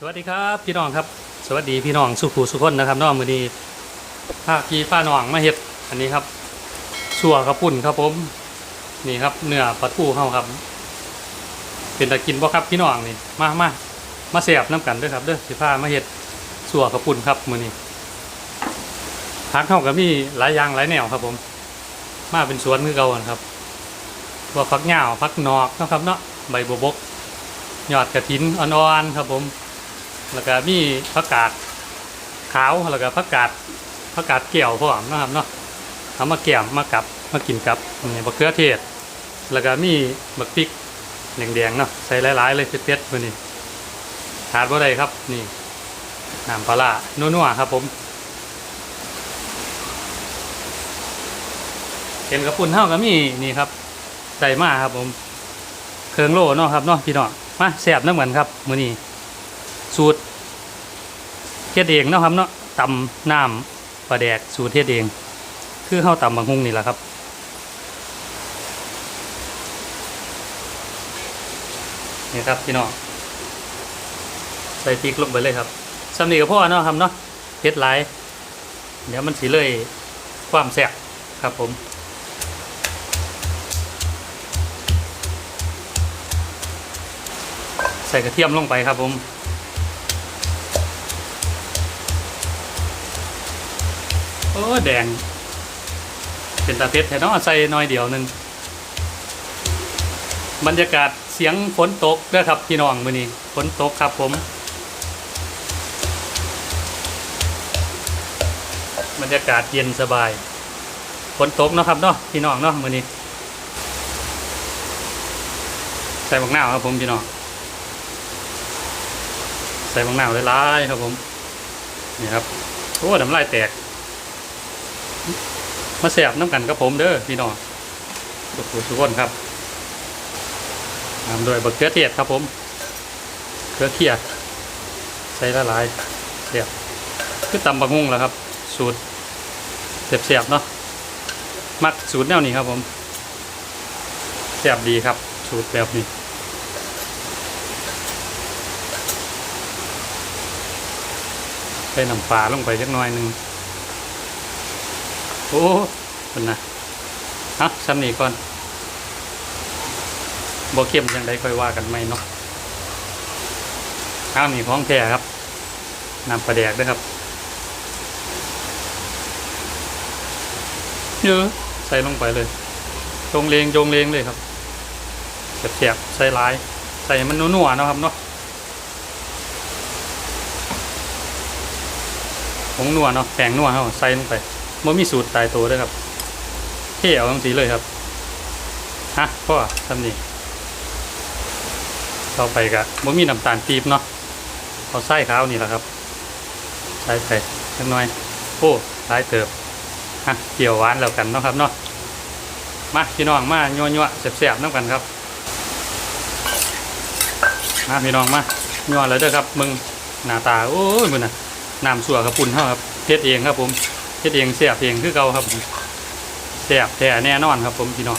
สวัสดีครับพี่น้องครับ สวัสดีพี่น้องสุขูสุขคนนะครับน้องมือนี้ภาคพี่ป้าน้องมาเฮ็ดอันนี้ครับชัวกระปุ่นครับผมนี่ครับเนื้อปลาทูเข้าครับ เป็นตะกินบ่ครับพี่น้องนี่มามามาเสียบน้ำกันด้วยครับเด้อสิพามาเฮ็ดชัวกระปุ่นครับมือนี้พักเข้ากับมีหลายอย่างหลายแนวครับผม มาเป็นสวนคือเก่านครับว่าพักเหงาพักนอกนะครับเนาะใบบวบกยอดกระถินอ่อนๆครับผม แล้วก็มีผักกาดขาวแล้วก็ผักกาดผักกาดเกี่ยวพร้อมเนาะครับเนาะเอามาแกมมากับมากินกับนี่บักเขือเทศ แล้วก็มีบักพริกแดงๆเนาะใส่หลายๆเลยเผ็ดๆมื้อนี้ขาดบ่ได้ครับนี่น้ำปลานัวๆครับผมเห็นกระปุ่นเท่าก็มีนี่ครับใส่มาครับผมเครื่องโล่เนาะครับเนาะพี่น้องมาแซ่บน้ำเหมือนครับมื้อนี้ สูตรเฮ็ดเองเนาะครับเนาะตำน้ำปลาแดกสูตรเฮ็ดเอง คือข้าวตำบางฮุงนี่แหละครับนี่ครับพี่น้องใส่พริกลงไปเลยครับสำนีกับพ่อเนาะครับเนาะเฮ็ดหลายเดี๋ยวมันสีเลยความแซ่บครับผมใส่กระเทียมลงไปครับผม โอ้แดง เป็นตาเพชรแต่ต้องใส่น้อยเดียวนึง บรรยากาศเสียงฝนตกเด้อครับพี่น้องมือนี้ฝนตกครับผม บรรยากาศเย็นสบายฝนตกเนาะครับเนาะพี่น้องเนาะมือนี้ใส่บักหน้าวครับผมพี่น้องใส่บักหน้าวหลายๆครับผมนี่ครับโอ้น้ำลายแตก มาแสบน้ำกันกับผมเด้อพี่น้องทุกผู้ทุกคนครับตามด้วยบักเขือเทศครับผมเขือเขียดใส่ละลายเสียบคือตำบักฮุ่งแล้วครับ สูตรเสียบๆเนาะมักสูตรแนวนี้ครับผมเสียบดีครับ สูตรแบบนี้ใส่น้ำปลาลงไปจักน่อยหนึ่ง โอ้เป็นนะฮะซ้ำนี่ก่อนบ่เข้มยังไดค่อยว่ากันไหมเนาะข้าวนี่ของแท้ครับนำปลาแดกด้วยครับเยอะใส่ลงไปเลยจงเลงจงเลงเลยครับเสียบๆใส่หลาย ใส่มันนัวๆเนาะครับเนาะผงนัวเนาะแป้งนัวเนาะใส่ลงไป มันมีสูตรตายตัวด้วยครับเที่ยวทั้งสีเลยครับฮะพ่อทำนี่เข้าไปกะมันมีน้ำตาลปี๊บเนาะเอาไส้ขาวนี่แหละครับใส่ไปเล็กน้อยโอ้หลายเติบฮะเกี่ยวหวานแล้วกันเนาะครับเนาะมาพี่น้องมายัวยัวๆแสบๆน้ำกันครับมาพี่น้องมายัวแล้วเด้อครับมึงหน้าตาโอ้ยมึงน่ะน้ำสัวกระปุ่นเท่าครับเฮ็ดเองครับผม ฮ็ดเองเสียบเองคือเก่าครับผมเสียบแท้แน่นอนครับ ผมพี่น้อง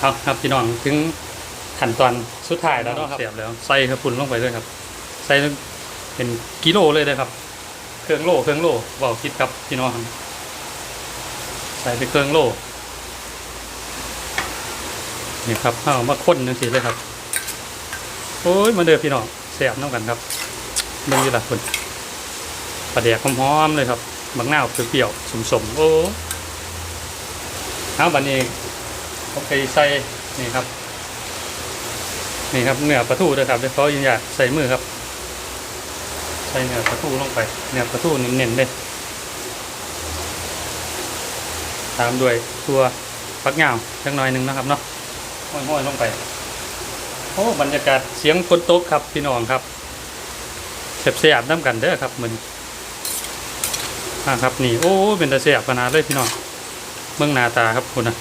เอาครับพี่น้องถึงขั้นตอนสุดท้ายแล้วเนาะครับเสียบแล้วใส่กระปุ่นลงไปด้วยครับ ใส่เป็นกิโลเลยนะครับ เครื่องโลเครื่องโลเบาคิดครับพี่น้องใส่ไปเครื่องโลนี่ครับเอามาค้นจังสิเลยครับโอ้ยมาเด้อพี่น้องเสียบน้ำกันครับเบิ่งอยู่ละคน ปลาแดกหอมๆเลยครับบางหน้าเปรี้ยวๆสมๆโอ้เอาบันนี้โอเคใส่นี่ครับ นี่ครับเนื้อปลาทูด้วยครับเดี๋ยวเขายืนยันใส่มือครับ ใส่เนื้อปลาทูลงไปเนื้อปลาทูเน้นๆเลยตามด้วยตัวฟักเงาจังหน่อยหนึ่งนะครับเนาะห้อยๆลงไปโอ้บรรยากาศเสียงฝนตกครับพี่น้องครับเสียบๆน้ำกันเด้อครับมัน อ่าครับนี่โอ้เป็นตาเสียบขนาดเลยพี่น้องเมืองหนาตาครับคุณนะ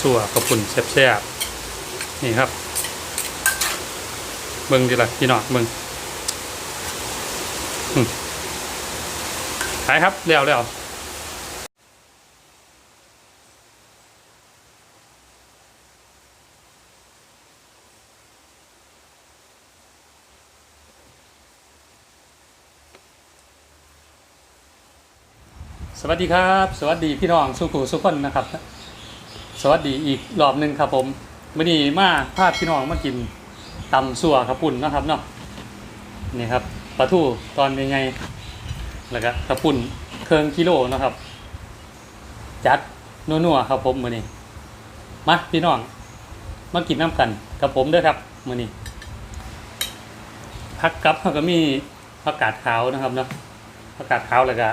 สัวกระปุ่นแซ่บๆนี่ครับเบิ่งดีละพี่น้องเบิ่งอืมขายครับเร็วเร็ว วัสดีครับ สวัสดีพี่น้องสุขุสุขคนนะครับ สวัสดีอีกรอบหนึ่งครับผมมื่อนี้มาพาพี่น้องมากินตำสัวขับปุ่นนะครับเนาะนี่ครับปลาทูตอนยังไงแล้วก็ขับปุ่นเครื่องกิโลนะครับ จัดนัวๆครับผมมือนี้มาพี่น้องมากินน้ำกันกับผมด้วยครับมือนี้พักกับเขาก็มีผักกาดขาวนะครับเนาะผักกาดขาวแล้วก็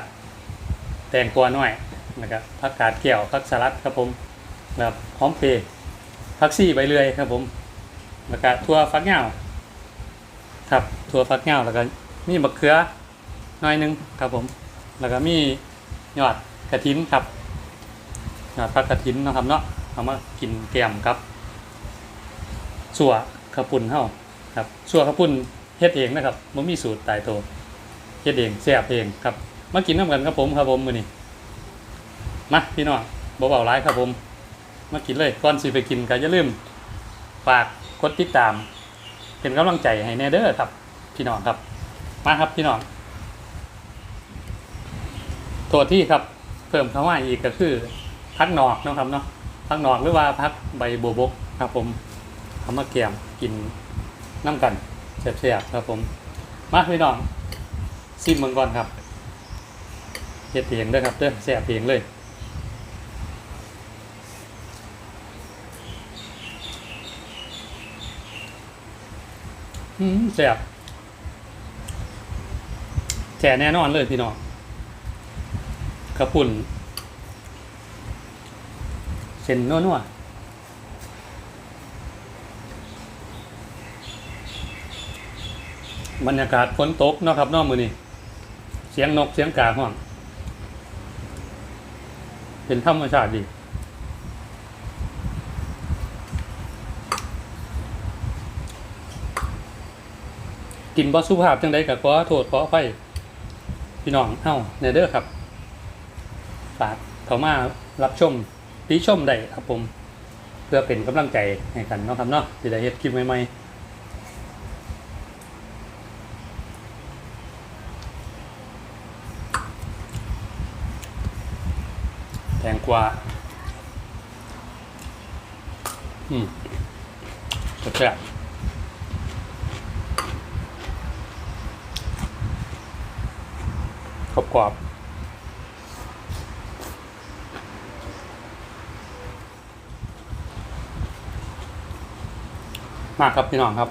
ตงกวาหน่อยนะครับผักกาดเกี่ยวผักสลัดครับผมแบบหอมเปรย์ผักซี่ใบเลื่อยครับผมแล้วก็ทั่วฟักเงาครับทั่วฟักเงาแล้วก็มีมะเขือหน่อยหนึงครับผม แล้วก็มียอดกระถินครับยอดผักกระถินนะครับเนาะเอามากินแกมครับสัวข้าวปุ้นเฮาครับสัวข้าวปุ้นเฮ็ดเองนะครับมันมีสูตรตายตัวเฮ็ดเองแซ่บเองครับ มากินน้ำกันครับผมครับผมมือนี้มาพี่น้องบ่เบาร้ายครับผม มากินเลยก่อนสิไปกินก็อย่าลืมฝากกดติดตาม เป็นกำลังใจให้แน่เด้อครับ พี่น้องครับ มาครับพี่น้องตัวที่ครับเพิ่มเข้ามาอีกก็คือพักหนอกนะครับเนาะพักหนอกหรือว่าพักใบบัวบกครับผมทำมาเกี่ยมกินน้ำกันแซ่บๆครับผม มาพี่น้องซิมเมืองก่อนครับ เฮ็ดเองด้อครับเด้อแซ่บเองเลยอืมแซ่บแจ่แน่นอนเลยพี่น้องกระปุ่นเส้นนัวๆบรรยากาศฝนตกเนาะครับนอกมือนี้เสียงนกเสียงกาห้อง เป็นธรรมชาติดีกินบ่สุภาพจังไดกับขอโทษขออภัยพี่น้องเฮ้าเนเด้อครับฝากเขามารับชมติชมได้ครับผม เพื่อเป็นกำลังใจให้กันเนาะครับเนาะจะได้เฮ็ดคลิปใหม่ๆแตง กว่าอืมแซ่บๆกรอบมากครับพี่น้องครับ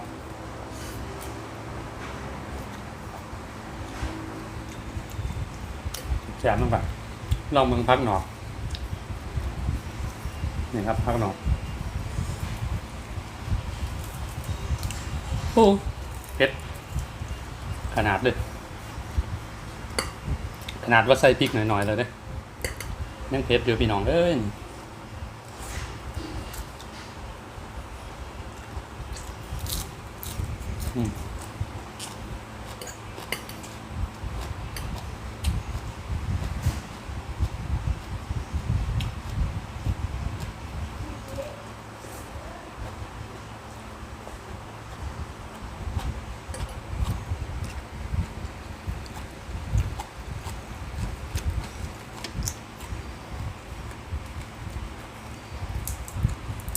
แซ่บมากครับลองเมืองพักหนอก นี่ครับพักหนอกโอ้เผ็ด ขนาดเลย ขนาดว่าใส่พริกหน่อยๆแล้วเด้ยังเผ็ดอยู่พี่น้องเอ้ยอืม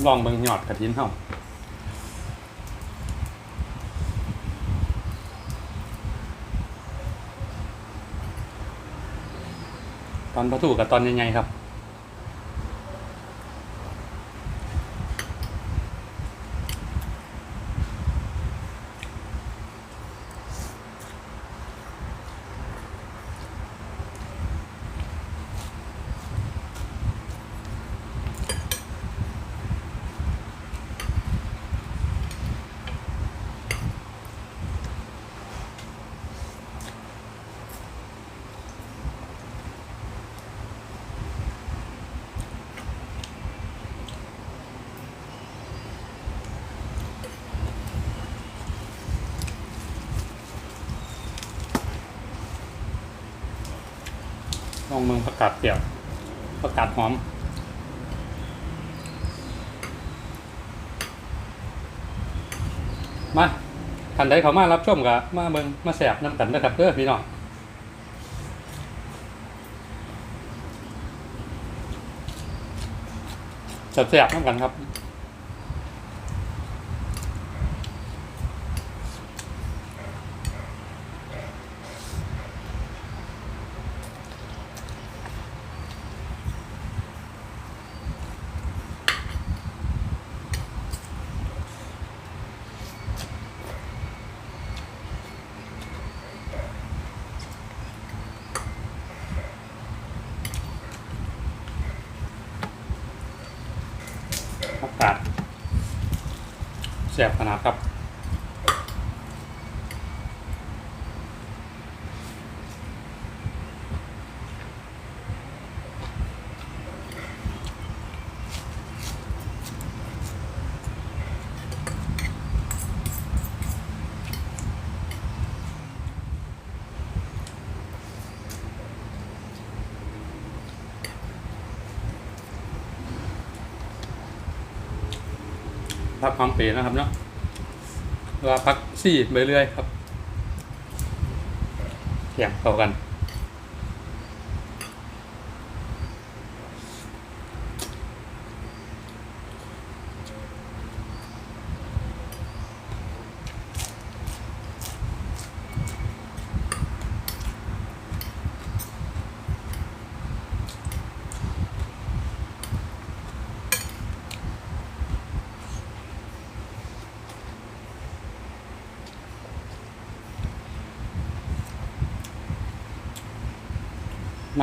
ลองเบิ่งหยอดกระถินเฮาตอนประตูกับตอนยังไงครับ องเมืองประกาศเปียวประกาศหอมมาท่านใดเขามารับชมกับมาเมืองมาแสบน้ำกันนะครับเด้อพี่น้องแสบๆน้ำกันครับ แสบขนาดครับ พัก ความเป๋นะครับเนาะว่าพักซี่ไปเรื่อยครับเทียงเข้ากัน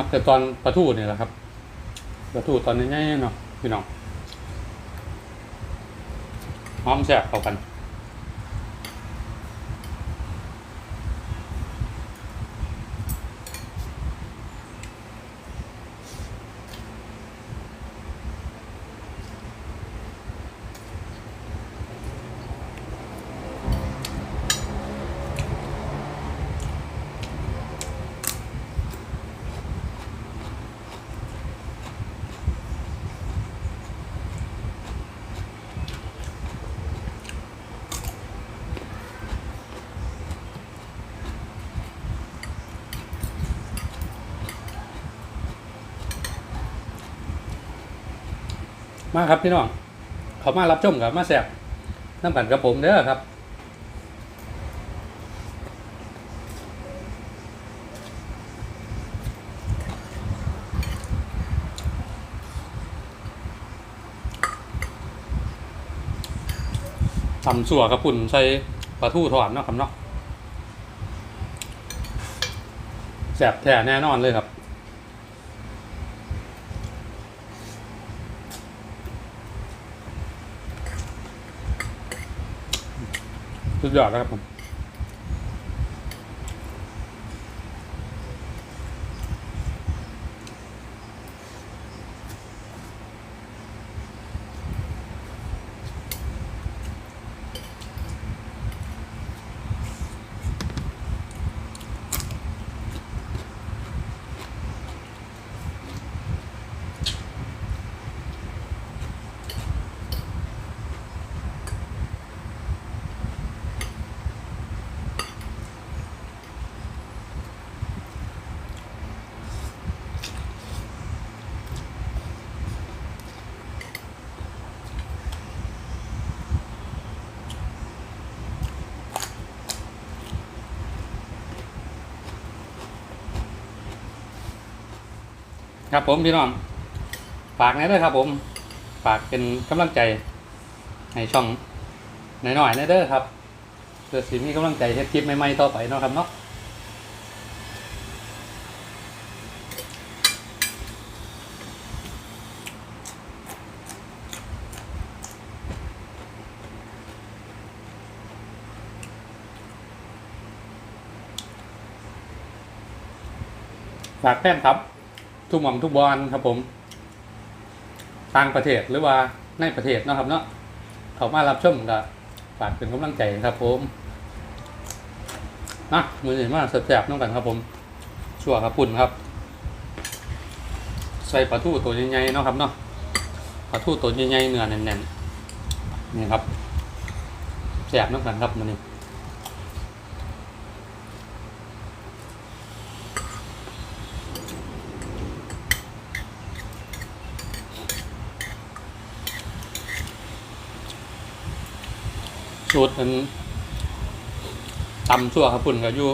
มักแต่ตอนปลาทูเนี่ยแหละครับปลาทูตอนนี้ง่ายๆเนาะพี่น้องหอมแซ่บเข้ากัน มาครับพี่น้องเขามารับชมกับมาแซ่บน้ำกันกับผมเด้อครับทำสัวกับปุ่นใส่ปลาทูทอดเนาะครับเนาะแซ่บแท้แน่นอนเลยครับ สุดยอดนะครับผม ครับผมพี่น้องฝากนะเด้อครับ ผมฝากเป็นกำลังใจในช่องหน่อยๆนะเด้อครับเพื่อสิมีกำลังใจเฮ็ดคลิปใหม่ๆต่อไปเนาะครับเนาะฝากแฟนครับ ทุกหม่อมทุกบอลครับผม ต่างประเทศหรือว่าในประเทศเนาะครับเนาะเขามารับชมก็ฝากเป็นกำลังใจครับผมนะมือหนึ่งมากแซ่บๆน้องกันครับผม ชั่วครับปุ่นครับ ใส่ปลาทูตัวใหญ่ๆเนาะครับเนาะปลาทูตัวใหญ่ๆเนื้อแน่นๆนี่ครับแซ่บน้องกันครับมันนี่ สูตรมันตำชั่วครับปุ่นก็อยู่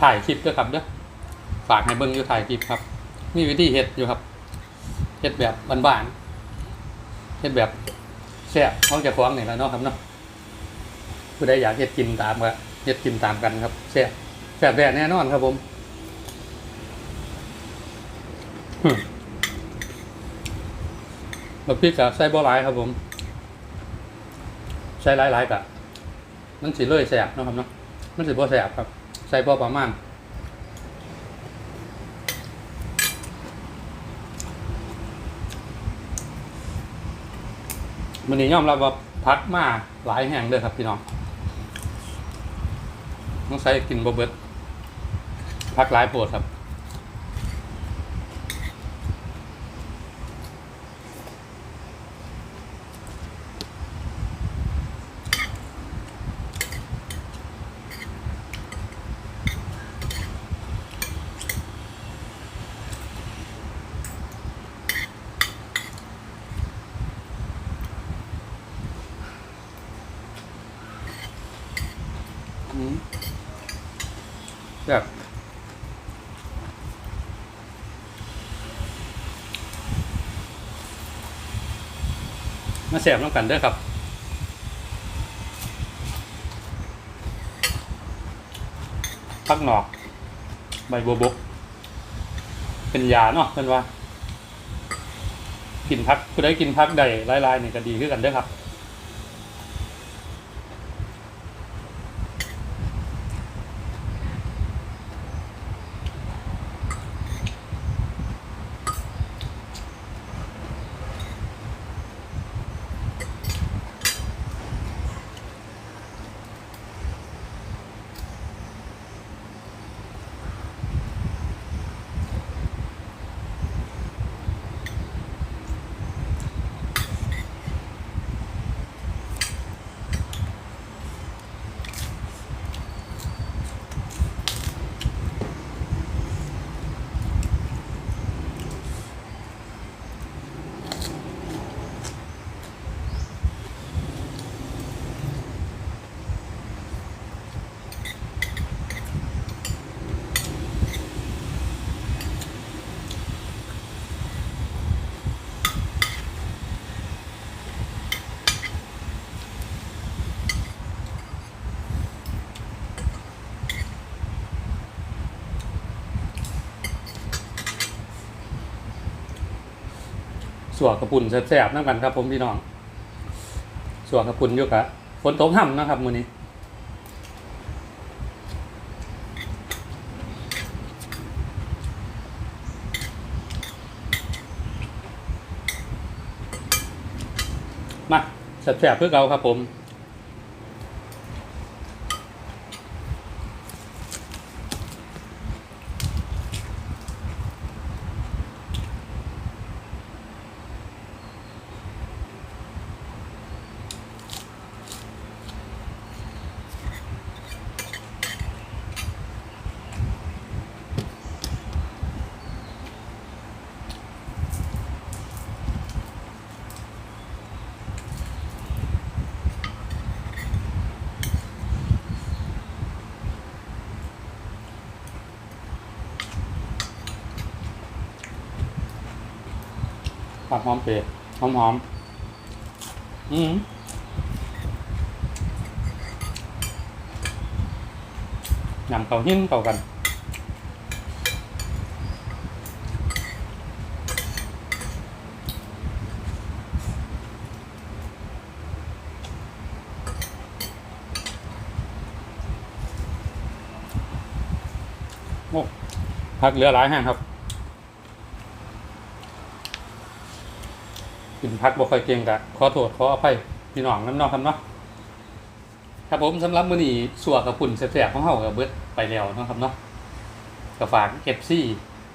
ถ่ายคลิปด้วยครับเด้อฝากให้เบิ้งอยู่ถ่ายคลิปครับ มีวิธีเฮ็ดอยู่ครับเฮ็ดแบบบ้านๆเฮ็ดแบบแซ่บเขาจะฟ้องนี่แล้วเนาะครับเนาะผู้ใดอยากเฮ็ดกินตามก็เฮ็ดกินตามกันครับแซ่บแซ่บแบบแน่นอนครับผมหึบักพริกกับใส่บ่หลายครับผม ใส่หลายๆกะมันสิเลยแสบนะครับเนาะมันสิบ่แสบครับ ใส่พอประมาณมันนี้ยอมรับว่าพักมาหลายแห่งเลยครับพี่น้องต้องใส่กินบ่เบิดพักหลายปรดครับ แบบมาแสบน้ำกันเด้อครับพักหนอกใบบัวบก เป็นยาเนาะเป็นว่า กินพักผู้ใดกินพักใดลายๆนี่ยก็ดีขึ้นกันเด้อครับ วกระปุ่นแสบๆน้ำกันครับผมพี่น้องสวกระปุ่นอยู่กะฝนตกห่ำนะครับมือนี้มาแสบๆเพื่อเราครับผม ผักหอมเปรย์หอมหอมอืมนำเกาหิ้นเกากันโอ้พักเหลือหลายแห้งครับ กินพักบ่ค่อยเก่งกะขอโทษขออภัยพี่น้องน้ำนอกครับเนาะครับผมสำหรับมื้อนี้สัวกับปุ่นแซ่บๆของเฮากับเบิดไปแล้วเนาะครับเนาะก็ฝาก FC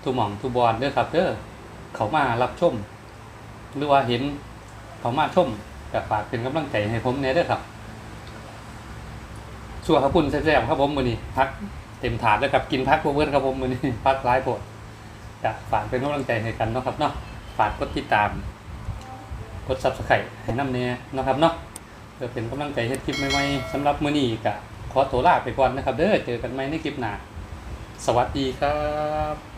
ทุหม่องทุบอลเด้อครับเด้อเขามารับชม หรือว่าเห็นเขามาชมก็ฝากเป็นกำลังใจให้ผมแน่เด้อครับสัวกับปุ่นแซ่บๆครับผมมื้อนี้พักเต็มถาดแล้วครับกินพักบ่เบิดครับผมมื้อนี้พักหลายโพดก็ฝากเป็นกำลังใจให้กันเนาะครับเนาะฝากกดติดตาม กด subscribe ให้น้ำเนี่ยนะครับเนาะเพื่อเป็นกำลังใจให้คลิปใหม่ๆสำหรับมื้อนี้กะขอตัวลาไปก่อนนะครับ เด้อเจอกันใหม่ในคลิปหน้าสวัสดีครับ